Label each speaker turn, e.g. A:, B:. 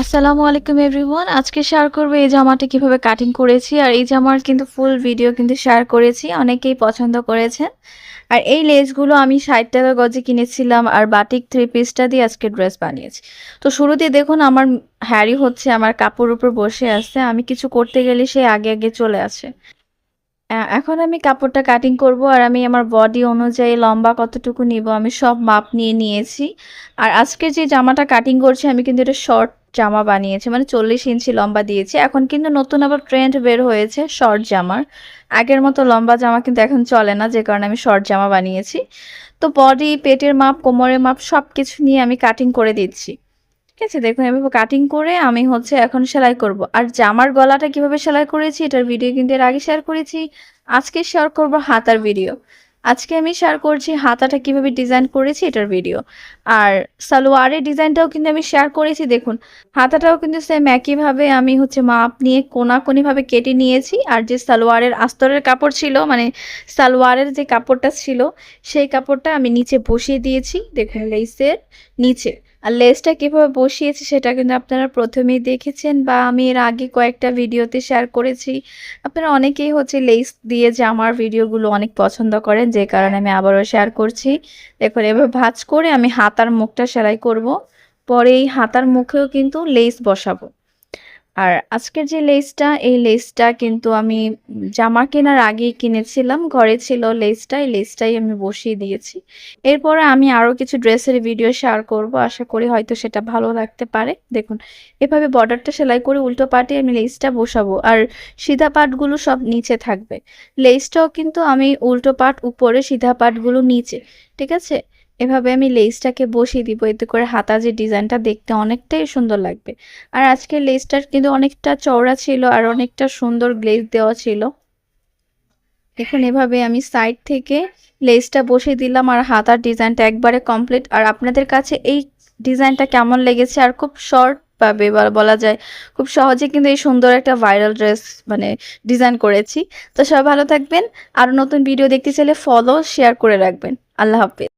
A: আসসালামু আলাইকুম এভরিওয়ান। আজকে শেয়ার করব এই জামাটা কীভাবে কাটিং করেছি। আর এই জামার কিন্তু ফুল ভিডিও কিন্তু শেয়ার করেছি। অনেকেই পছন্দ করেছেন। আর এই লেসগুলো আমি ষাট টাকা গজে কিনেছিলাম আর বাটিক থ্রি পিসটা দিয়ে আজকে ড্রেস বানিয়েছি। তো শুরুতে দেখুন আমার হ্যারি হচ্ছে, আমার কাপড় উপর বসে আছে। আমি কিছু করতে গেলে সে আগে আগে চলে আসে। এখন আমি কাপড়টা কাটিং করব আর আমি আমার বডি অনুযায়ী লম্বা কতটুকু নিব আমি সব মাপ নিয়ে নিয়েছি। আর আজকে যে জামাটা কাটিং করছি, আমি কিন্তু এটা শর্ট জামা বানিয়েছে মানে চল্লিশ ইঞ্চি লম্বা দিয়েছে। এখন কিন্তু নতুন আবার ট্রেন্ড বের হয়েছে শর্ট জামার। আগের মতো লম্বা জামা কিন্তু এখন চলে না, যে কারণে আমি শর্ট জামা বানিয়েছি। তো বডি পেটের মাপ, কোমরের মাপ সব কিছু নিয়ে আমি কাটিং করে দিচ্ছি। ঠিক আছে? দেখুন, এভাবে কাটিং করে আমি হচ্ছে এখন সেলাই করব। আর জামার গলাটা কীভাবে সেলাই করেছি, এটার ভিডিও কিন্তু এর আগে শেয়ার করেছি। আজকে শেয়ার করব হাতার ভিডিও আজকে আমি শেয়ার করছি হাতাটা কীভাবে ডিজাইন করেছি এটার ভিডিও আর সালোয়ারের ডিজাইনটাও কিন্তু আমি শেয়ার করেছি, দেখুন। হাতাটাও কিন্তু সেম একইভাবে আমি হচ্ছে মাপ নিয়ে কোনাকুনিভাবে কেটে নিয়েছি। আর যে সালোয়ারের আস্তরের কাপড় ছিল মানে সালোয়ারের যে কাপড়টা ছিল, সেই কাপড়টা আমি নিচে বসিয়ে দিয়েছি। দেখুন লেসের নিচে। আর লেসটা কীভাবে বসিয়েছি সেটা কিন্তু আপনারা প্রথমেই দেখেছেন বা আমি এর আগে কয়েকটা ভিডিওতে শেয়ার করেছি। আপনারা অনেকেই হচ্ছে লেস দিয়ে জামার ভিডিওগুলো অনেক পছন্দ করেন, যে কারণে আমি আবারও শেয়ার করছি। দেখুন, এভাবে ভাজ করে আমি হাতার মুখটা সেলাই করব, পরে এই হাতার মুখেও কিন্তু লেস বসাবো। আর আজকের যে লেসটা এই লেসটা কিন্তু আমি জামা কেনার আগেই কিনেছিলাম। ঘরে ছিল লেসটা এই লেসটাই আমি বসিয়ে দিয়েছি। এরপরে আমি আরও কিছু ড্রেসের ভিডিও শেয়ার করব। আশা করি হয়তো সেটা ভালো লাগতে পারে। দেখুন, এভাবে বর্ডারটা সেলাই করে উল্টো পাটে আমি লেসটা বসাবো। আর সিধা পাটগুলো সব নিচে থাকবে। লেসটাও কিন্তু আমি উল্টো পাট উপরে, সিধা পাটগুলো নিচে, ঠিক আছে? এভাবে আমি লেসটাকে বসিয়ে দিব। এতে করে হাতা যে ডিজাইনটা দেখতে অনেকটাই সুন্দর লাগবে। আর আজকে লেসটার কিন্তু অনেকটা চওড়া ছিল আর অনেকটা সুন্দর গ্লেজ দেওয়া ছিল। দেখুন, এভাবে আমি সাইড থেকে লেসটা বসিয়ে দিলাম আর হাতার ডিজাইনটা একবারে কমপ্লিট। আর আপনাদের কাছে এই ডিজাইনটা কেমন লেগেছে আর খুব শর্ট পাবে বলা যায় খুব সহজে কিন্তু এই সুন্দর একটা ভাইরাল ড্রেস মানে ডিজাইন করেছি। তো সবাই ভালো থাকবেন। আর নতুন ভিডিও দেখতে চাইলে ফলো শেয়ার করে রাখবেন। আল্লাহ হাফেজ।